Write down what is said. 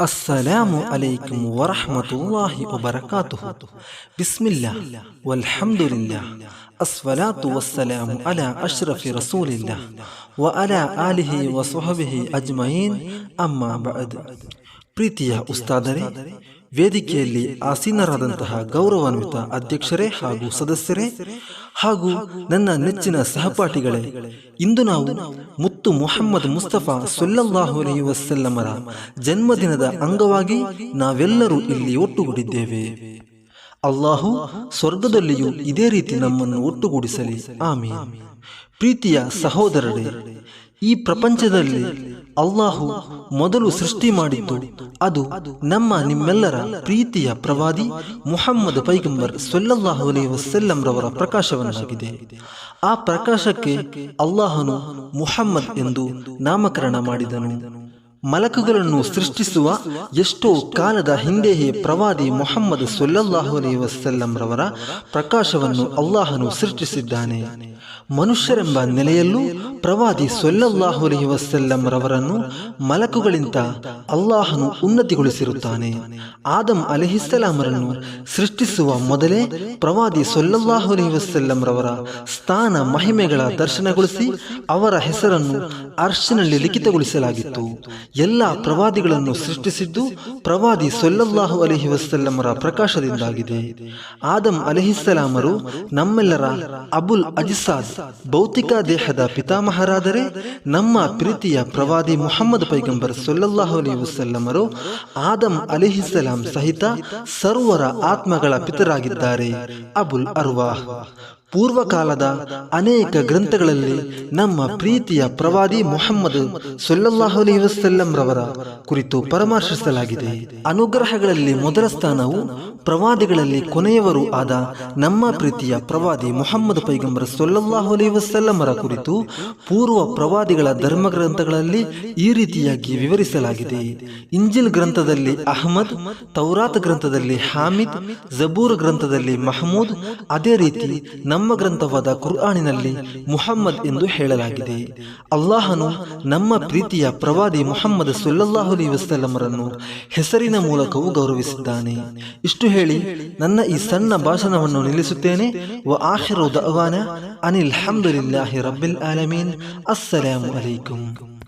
السلام عليكم ورحمة الله وبركاته. بسم الله. والحمد لله. الصلاة والسلام على أشرف رسول الله. وعلى آله وصحبه أجمعين. أما بعد. ಪ್ರೀತಿಯ ಉಸ್ತಾದರೆ, ವೇದಿಕೆಯಲ್ಲಿ ಆಸೀನರಾದಂತಹ ಗೌರವಾನ್ವಿತ ಅಧ್ಯಕ್ಷರೇ ಹಾಗೂ ಸದಸ್ಯರೇ ಹಾಗೂ ನನ್ನ ನೆಚ್ಚಿನ ಸಹಪಾಠಿಗಳೇ, ಇಂದು ನಾವು ಮುತ್ತು ಮೊಹಮ್ಮದ್ ಮುಸ್ತಫಾ ಸೊಲ್ಲಲ್ಲಾಹು ಅಲಹಿ ವಸಲ್ಲಮರ ಜನ್ಮದಿನದ ಅಂಗವಾಗಿ ನಾವೆಲ್ಲರೂ ಇಲ್ಲಿ ಒಟ್ಟುಗೂಡಿದ್ದೇವೆ. ಅಲ್ಲಾಹು ಸ್ವರ್ಗದಲ್ಲಿಯೂ ಇದೇ ರೀತಿ ನಮ್ಮನ್ನು ಒಟ್ಟುಗೂಡಿಸಲಿ. ಆಮಿ ಪ್ರೀತಿಯ ಸಹೋದರರೇ, ಈ ಪ್ರಪಂಚದಲ್ಲಿ ಅಲ್ಲಾಹು ಮೊದಲು ಸೃಷ್ಟಿ ಮಾಡಿದ್ದು ಅದು ನಮ್ಮ ನಿಮ್ಮೆಲ್ಲರ ಪ್ರೀತಿಯ ಪ್ರವಾದಿ ಮುಹಮ್ಮದ್ ಪೈಗಂಬರ್ ಸೊಲ್ಲಲ್ಲಾಹು ಅಲೈ ವಸಲ್ಲಂ ರವರ ಪ್ರಕಾಶವನ್ನಾಗಿದೆ. ಆ ಪ್ರಕಾಶಕ್ಕೆ ಅಲ್ಲಾಹನು ಮುಹಮ್ಮದ್ ಎಂದು ನಾಮಕರಣ ಮಾಡಿದನು. ಮಲಕುಗಳನ್ನು ಸೃಷ್ಟಿಸುವ ಎಷ್ಟೋ ಕಾಲದ ಹಿಂದೆಯೇ ಪ್ರವಾದಿ ಮೊಹಮ್ಮದ್ ಸೊಲ್ಲಲ್ಲಾಹು ಅಲೈ ವಸಲ್ಲಂ ರವರ ಪ್ರಕಾಶವನ್ನು ಅಲ್ಲಾಹನು ಸೃಷ್ಟಿಸಿದ್ದಾನೆ. ಮನುಷ್ಯರೆಂಬ ನೆಲೆಯಲ್ಲೂ ಪ್ರವಾದಿ ಸೊಲ್ಲಲ್ಲಾಹು ಅಲೈಹಿ ವಸಲ್ಲಂ ರವರನ್ನು ಮಲಕುಗಳಿಂದ ಅಲ್ಲಾಹನು ಉನ್ನತಿಗೊಳಿಸಿರುತ್ತಾನೆ. ಆದಂ ಅಲಹಿಸಲಾಮರನ್ನು ಸೃಷ್ಟಿಸುವ ಮೊದಲೇ ಪ್ರವಾದಿ ಸೊಲ್ಲಲ್ಲಾಹು ಅಲೈಹಿ ವಸಲ್ಲಂ ರವರ ಸ್ಥಾನ ಮಹಿಮೆಗಳ ದರ್ಶನಗೊಳಿಸಿ ಅವರ ಹೆಸರನ್ನು ಅರ್ಶನಲ್ಲಿ ಲಿಖಿತಗೊಳಿಸಲಾಗಿತ್ತು. ಎಲ್ಲ ಪ್ರವಾದಿಗಳನ್ನು ಸೃಷ್ಟಿಸಿದ್ದು ಪ್ರವಾದಿ ಸೊಲ್ಲಲ್ಲಾಹು ಅಲಹಿ ವಸಲ್ಲಮರ ಪ್ರಕಾಶದಿಂದಾಗಿದೆ. ಆದಮ್ ಅಲಹಿಸಲಾಮರು ನಮ್ಮೆಲ್ಲರ ಅಬುಲ್ ಅಜಿಸಾದ್ ಭೌತಿಕ ದೇಹದ ಪಿತಾಮಹರಾದರೆ ನಮ್ಮ ಪ್ರೀತಿಯ ಪ್ರವಾದಿ ಮುಹಮ್ಮದ್ ಪೈಗಂಬರ್ ಸೊಲ್ಲಲ್ಲಾಹು ಅಲೈಹಿ ವಸಲ್ಲಮರು ಆದಮ್ ಅಲಿಹಿಸಲಾಂ ಸಹಿತ ಸರ್ವರ ಆತ್ಮಗಳ ಪಿತರಾಗಿದ್ದಾರೆ. ಅಬುಲ್ ಅರ್ವಾಹ್. ಪೂರ್ವಕಾಲದ ಅನೇಕ ಗ್ರಂಥಗಳಲ್ಲಿ ನಮ್ಮ ಪ್ರೀತಿಯ ಪ್ರವಾದಿ ಮೊಹಮ್ಮದ್ ಅಲೈಹಿ ವಸಲ್ಲಂ ರವರ ಕುರಿತು ಪರಾಮರ್ಶಿಸಲಾಗಿದೆ. ಅನುಗ್ರಹಗಳಲ್ಲಿ ಮೊದಲ ಸ್ಥಾನವು ಪ್ರವಾದಿಗಳಲ್ಲಿ ಕೊನೆಯವರು ಆದ ನಮ್ಮ ಪ್ರೀತಿಯ ಪ್ರವಾದಿ ಮೊಹಮ್ಮದ್ ಪೈಗಂಬರ್ ಸೊಲ್ಲಲ್ಲಾಹು ಅಲೈಹಿ ವಸಲ್ಲಮರ ಕುರಿತು ಪೂರ್ವ ಪ್ರವಾದಿಗಳ ಧರ್ಮ ಗ್ರಂಥಗಳಲ್ಲಿ ಈ ರೀತಿಯಾಗಿ ವಿವರಿಸಲಾಗಿದೆ. ಇಂಜಿಲ್ ಗ್ರಂಥದಲ್ಲಿ ಅಹಮದ್, ತೌರಾತ್ ಗ್ರಂಥದಲ್ಲಿ ಹಾಮಿದ್, ಜಬೂರ್ ಗ್ರಂಥದಲ್ಲಿ ಮಹಮೂದ್, ಅದೇ ರೀತಿ ಗ್ರಂಥವಾದ ಕುರ್ಆನಿನಲ್ಲಿ ಮುಹಮ್ಮದ್ ಎಂದು ಹೇಳಲಾಗಿದೆ. ಅಲ್ಲಾಹನು ನಮ್ಮ ಪ್ರೀತಿಯ ಪ್ರವಾದಿ ಮುಹಮ್ಮದ್ ಸುಲ್ಲಾಹುಲಿ ಅಲಿ ವಸಲ್ಲಮರನ್ನು ಹೆಸರಿನ ಮೂಲಕವೂ ಗೌರವಿಸಿದ್ದಾನೆ. ಇಷ್ಟು ಹೇಳಿ ನನ್ನ ಈ ಸಣ್ಣ ಭಾಷಣವನ್ನು ನಿಲ್ಲಿಸುತ್ತೇನೆ. ವ ಆಖಿರು ಅವಾನ ಅನಿಲ್ ಹಮ್ದುಲಿಲ್ಲಾಹಿ ರಬ್ಬಿಲ್ ಆಲಮೀನ್. ಅಸ್ಸಲಾಮು ಅಲೈಕುಂ